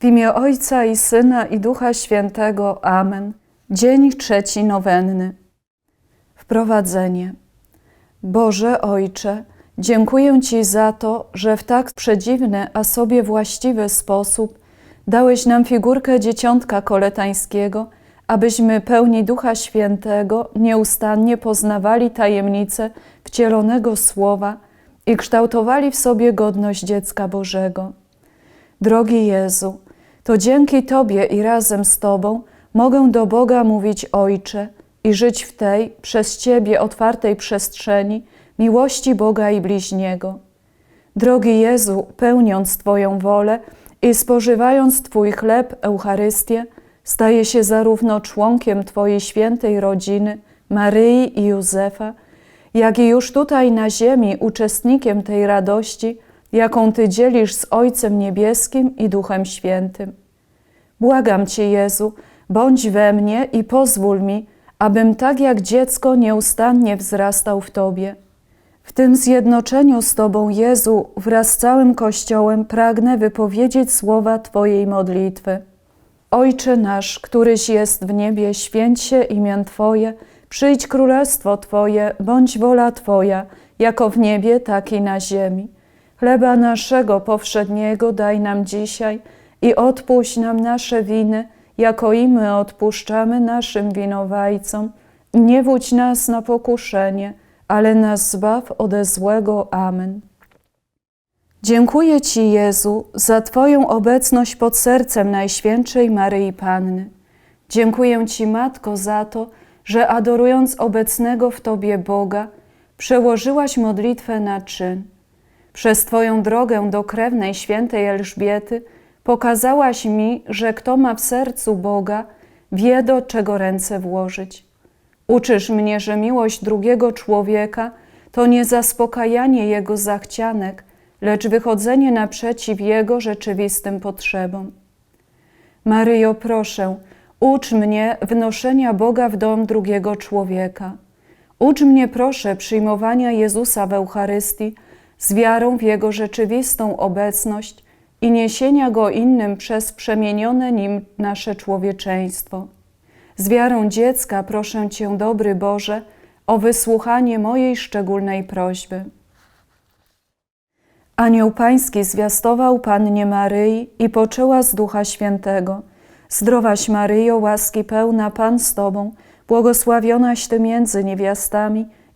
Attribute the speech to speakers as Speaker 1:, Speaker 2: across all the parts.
Speaker 1: W imię Ojca i Syna i Ducha Świętego. Amen. Dzień trzeci nowenny. Wprowadzenie. Boże Ojcze, dziękuję Ci za to, że w tak przedziwny, a sobie właściwy sposób dałeś nam figurkę dzieciątka koletańskiego, abyśmy pełni Ducha Świętego nieustannie poznawali tajemnice wcielonego Słowa i kształtowali w sobie godność dziecka Bożego. Drogi Jezu, to dzięki Tobie i razem z Tobą mogę do Boga mówić Ojcze i żyć w tej, przez Ciebie otwartej przestrzeni miłości Boga i bliźniego. Drogi Jezu, pełniąc Twoją wolę i spożywając Twój chleb, Eucharystię, staje się zarówno członkiem Twojej świętej rodziny, Maryi i Józefa, jak i już tutaj na ziemi uczestnikiem tej radości, jaką Ty dzielisz z Ojcem Niebieskim i Duchem Świętym. Błagam Cię, Jezu, bądź we mnie i pozwól mi, abym tak jak dziecko nieustannie wzrastał w Tobie. W tym zjednoczeniu z Tobą, Jezu, wraz z całym Kościołem pragnę wypowiedzieć słowa Twojej modlitwy. Ojcze nasz, któryś jest w niebie, święć się imię Twoje, przyjdź królestwo Twoje, bądź wola Twoja, jako w niebie, tak i na ziemi. Chleba naszego powszedniego daj nam dzisiaj i odpuść nam nasze winy, jako i my odpuszczamy naszym winowajcom. Nie wódź nas na pokuszenie, ale nas zbaw ode złego. Amen. Dziękuję Ci, Jezu, za Twoją obecność pod sercem Najświętszej Maryi Panny. Dziękuję Ci, Matko, za to, że adorując obecnego w Tobie Boga, przełożyłaś modlitwę na czyn. Przez Twoją drogę do krewnej świętej Elżbiety pokazałaś mi, że kto ma w sercu Boga, wie do czego ręce włożyć. Uczysz mnie, że miłość drugiego człowieka to nie zaspokajanie jego zachcianek, lecz wychodzenie naprzeciw jego rzeczywistym potrzebom. Maryjo, proszę, ucz mnie wnoszenia Boga w dom drugiego człowieka. Ucz mnie, proszę, przyjmowania Jezusa w Eucharystii z wiarą w Jego rzeczywistą obecność i niesienia Go innym przez przemienione Nim nasze człowieczeństwo. Z wiarą dziecka proszę Cię, dobry Boże, o wysłuchanie mojej szczególnej prośby. Anioł Pański zwiastował Pannie Maryi i poczęła z Ducha Świętego. Zdrowaś Maryjo, łaski pełna, Pan z Tobą, błogosławionaś Ty między niewiastami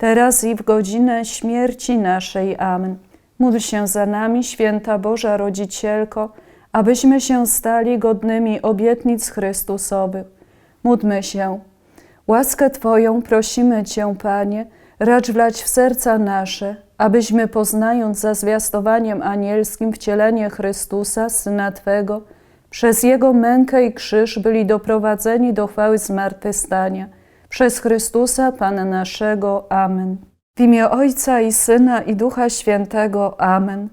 Speaker 1: teraz i w godzinę śmierci naszej. Amen. Módl się za nami, święta Boża Rodzicielko, abyśmy się stali godnymi obietnic Chrystusowych. Módlmy się. Łaskę Twoją prosimy Cię, Panie, racz wlać w serca nasze, abyśmy poznając za zwiastowaniem anielskim wcielenie Chrystusa, Syna Twego, przez Jego mękę i krzyż byli doprowadzeni do chwały zmartwychwstania. Przez Chrystusa, Pana naszego. Amen. W imię Ojca i Syna i Ducha Świętego. Amen.